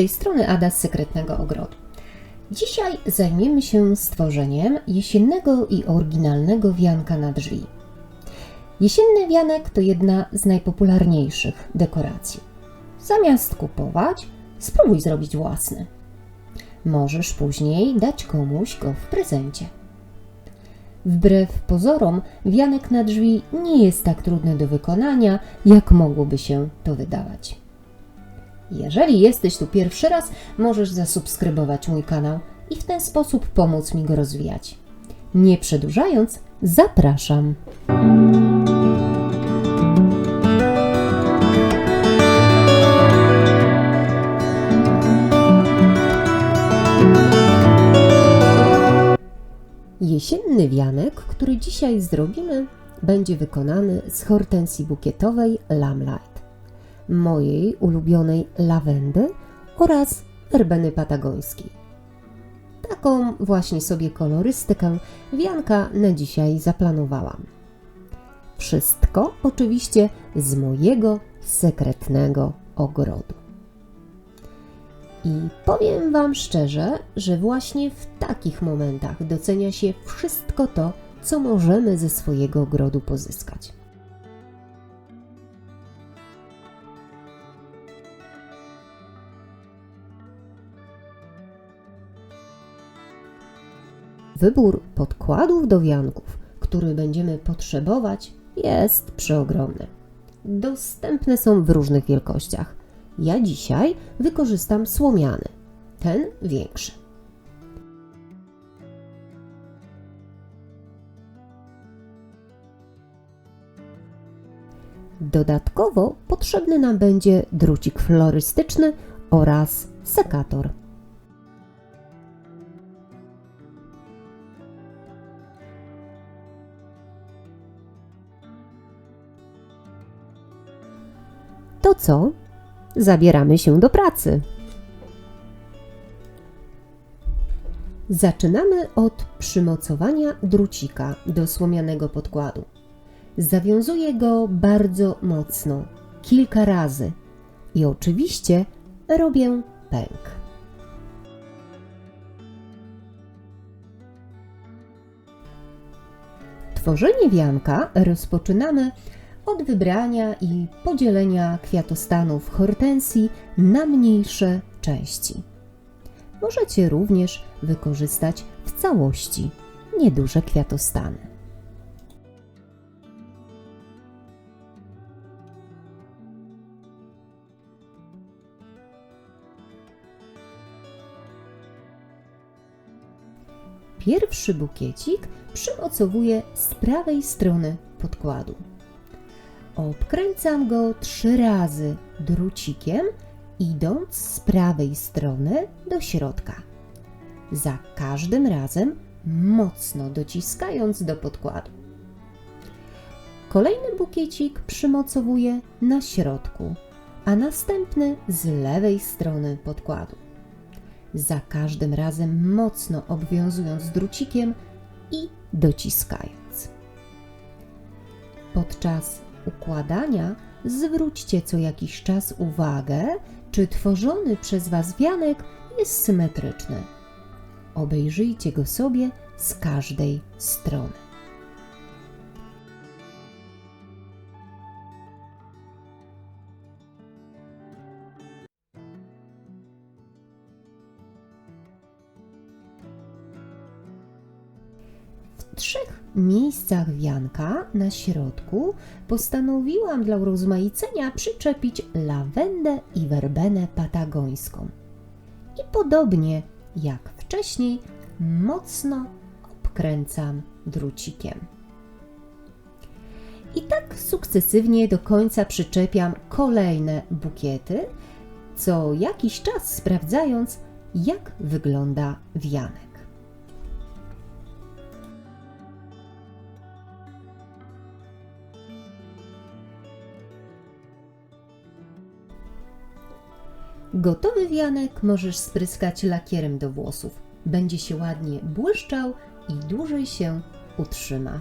tej strony Ada z Sekretnego Ogrodu. Dzisiaj zajmiemy się stworzeniem jesiennego i oryginalnego wianka na drzwi. Jesienny wianek to jedna z najpopularniejszych dekoracji. Zamiast kupować, spróbuj zrobić własny. Możesz później dać komuś go w prezencie. Wbrew pozorom, wianek na drzwi nie jest tak trudny do wykonania, jak mogłoby się to wydawać. Jeżeli jesteś tu pierwszy raz, możesz zasubskrybować mój kanał i w ten sposób pomóc mi go rozwijać. Nie przedłużając, zapraszam. Jesienny wianek, który dzisiaj zrobimy, będzie wykonany z hortensji bukietowej Lamlight, mojej ulubionej lawendy oraz erbeny patagońskiej. Taką właśnie sobie kolorystykę wianka na dzisiaj zaplanowałam. Wszystko oczywiście z mojego sekretnego ogrodu. I powiem Wam szczerze, że właśnie w takich momentach docenia się wszystko to, co możemy ze swojego ogrodu pozyskać. Wybór podkładów do wianków, który będziemy potrzebować, jest przeogromny. Dostępne są w różnych wielkościach. Ja dzisiaj wykorzystam słomiany, ten większy. Dodatkowo potrzebny nam będzie drucik florystyczny oraz sekator. To co? Zabieramy się do pracy. Zaczynamy od przymocowania drucika do słomianego podkładu. Zawiązuję go bardzo mocno, kilka razy i oczywiście robię pęk. Tworzenie wianka rozpoczynamy od wybrania i podzielenia kwiatostanów hortensji na mniejsze części. Możecie również wykorzystać w całości nieduże kwiatostany. Pierwszy bukiecik przymocowuję z prawej strony podkładu. Obkręcam go trzy razy drucikiem, idąc z prawej strony do środka. Za każdym razem mocno dociskając do podkładu. Kolejny bukiecik przymocowuję na środku, a następny z lewej strony podkładu. Za każdym razem mocno obwiązując drucikiem i dociskając. Podczas układania zwróćcie co jakiś czas uwagę, czy tworzony przez Was wianek jest symetryczny. Obejrzyjcie go sobie z każdej strony. W trzech miejscach wianka na środku postanowiłam dla urozmaicenia przyczepić lawendę i werbenę patagońską. I podobnie jak wcześniej, mocno obkręcam drucikiem. I tak sukcesywnie do końca przyczepiam kolejne bukiety, co jakiś czas sprawdzając, jak wygląda wianek. Gotowy wianek możesz spryskać lakierem do włosów. Będzie się ładnie błyszczał i dłużej się utrzyma.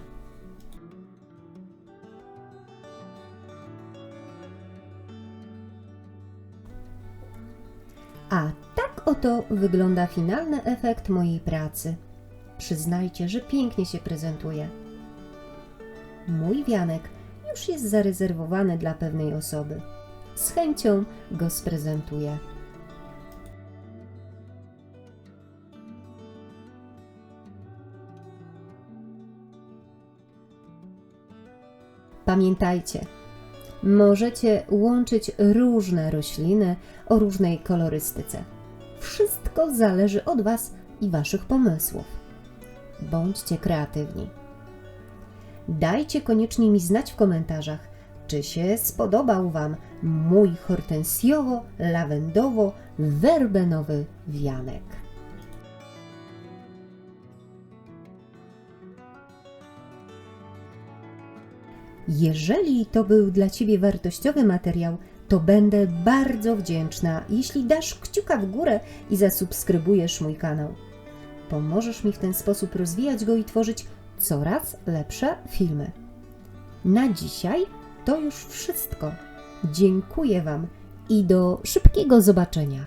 A oto wygląda finalny efekt mojej pracy. Przyznajcie, że pięknie się prezentuje. Mój wianek już jest zarezerwowany dla pewnej osoby. Z chęcią go sprezentuję. Pamiętajcie, możecie łączyć różne rośliny o różnej kolorystyce. Wszystko zależy od Was i Waszych pomysłów. Bądźcie kreatywni. Dajcie koniecznie mi znać w komentarzach, czy się spodobał Wam mój hortensjowo-lawendowo-werbenowy wianek. Jeżeli to był dla Ciebie wartościowy materiał, to będę bardzo wdzięczna, jeśli dasz kciuka w górę i zasubskrybujesz mój kanał. Pomożesz mi w ten sposób rozwijać go i tworzyć coraz lepsze filmy. Na dzisiaj to już wszystko. Dziękuję Wam i do szybkiego zobaczenia.